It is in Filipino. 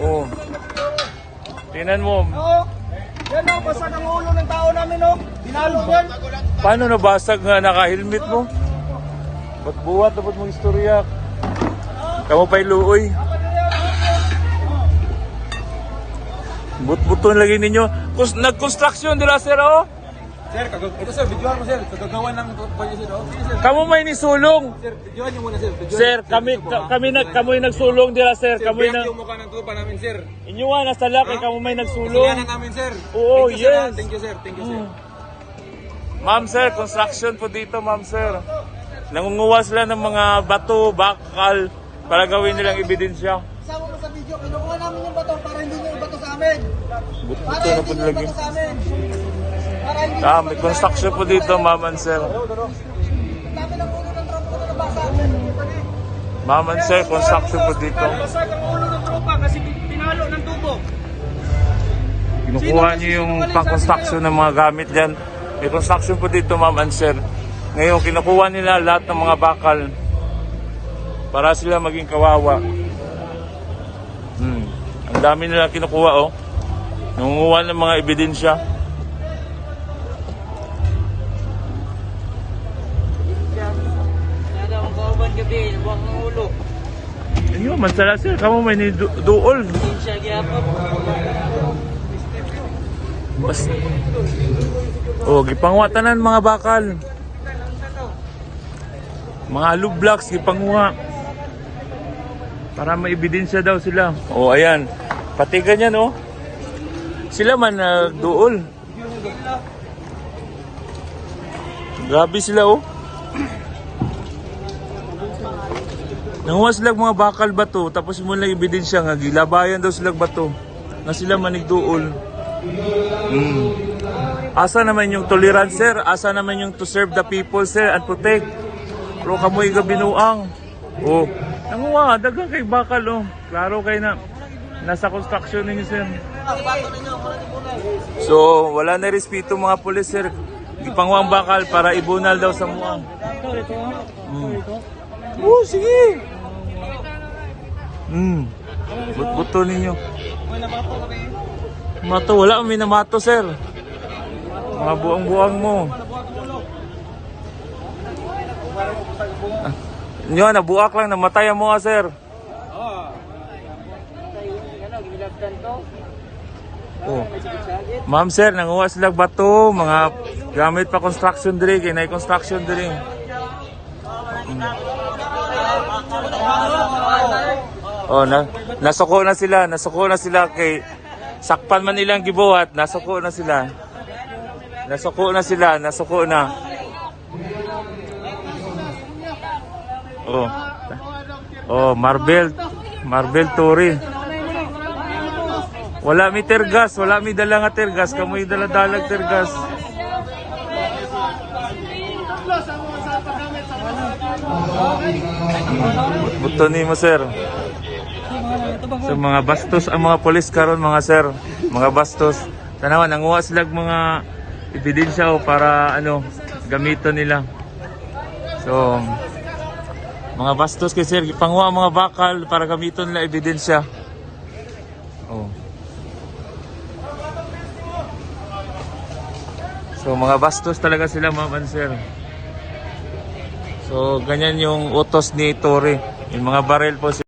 Oh. Tingnan mo, Oo. Yan o, basag ang ulo ng tao namin o. Dinalo yan. paano nabasag nga naka-helmet mo? Ba't buwat dapat mong istorya? Kamu pa'y luoy. But-buton lagi ninyo. Nag-construction dila sir oh. Sir, kagag... Ito sir, videohan mo sir. Kagagawan ng panyo sir. Oh, sige sir. Kamu may nisulong. Sir, videohan niyo muna sir. Videohan Sir, niyo, kami ka, kami nag kami nagsulong dila sir. Sir, biyak na yung mukha ng tropa namin sir. Inyo nga nasa laki kamo may nagsulong. namin sir. Oo, Thank you, sir, ha? yes. Thank you sir. Thank you sir. Ma'am sir, construction po dito, ma'am sir. Nangunguha sila ng mga bato, bakal para gawin nilang ebidensya. Sama mo sa video, kinukuha namin yung bato para hindi nyo ibato sa amin. Para Buto na hindi lagi. ibato sa amin. Ah, may construction po dito, ma'am nabasa. Ma'am and sir, construction po dito. Kasi pinalo ng tubo. Kinukuha niyo yung pang-construction ng mga gamit dyan. May construction po dito, ma'am and sir. Ngayon, kinukuha nila lahat ng mga bakal para sila maging kawawa. Hmm. Ang dami nila kinukuha, oh. Nangunguha ng mga ebidensya. Gabi, nabuang ng ulo. Ayun, mansala sir, kamo may ni du- duol. Siya gyapon. Bas. Oh, gipangwatanan mga bakal. Mga blocks gipangwa. Para may ebidensya daw sila. Oh, ayan. Pati ganyan oh. Sila man nagduol. Grabe sila oh. Nanguha sila mga bakal bato tapos mo lang ebidensya nga gilabayan daw sila bato nga sila manigduol. Mm. Asa naman yung tolerance, sir? Asa naman yung to serve the people, sir, and protect? Pero kamoy ga binuang. Oh, nanguha, dagang kay bakal, oh. Klaro kay na. Nasa construction ninyo, sir. So, wala na respeto mga pulis, sir. Gipangwa ang bakal para ibunal daw sa muang. Mm. Oh, sige. Mm. But-buto ninyo. Mato, wala kami namato, sir. Mga buang-buang mo. Ah, Nyo, nabuak lang, namatay ang mga, sir. Oh. Ma'am, sir, nanguha sila bato, mga gamit pa construction diri, kay na construction diri. Oh, na nasuko na sila, nasuko na sila kay sakpan man nilang gibuhat, nasuko na sila. Nasuko na sila, nasuko na. Oh. Oh, Marvel. Marvel Tori. Wala mi tergas, wala mi dala nga tergas, kamoy dala-dalag tergas. Buto ni mo, sir. So mga bastos ang mga polis karon mga sir, mga bastos. Tanawa nanguha sila mga ebidensya o para ano gamiton nila. So mga bastos kay sir, ipanguha ang mga bakal para gamiton nila ebidensya. Oh. So mga bastos talaga sila and sir. So ganyan yung utos ni Tori. Yung mga barrel po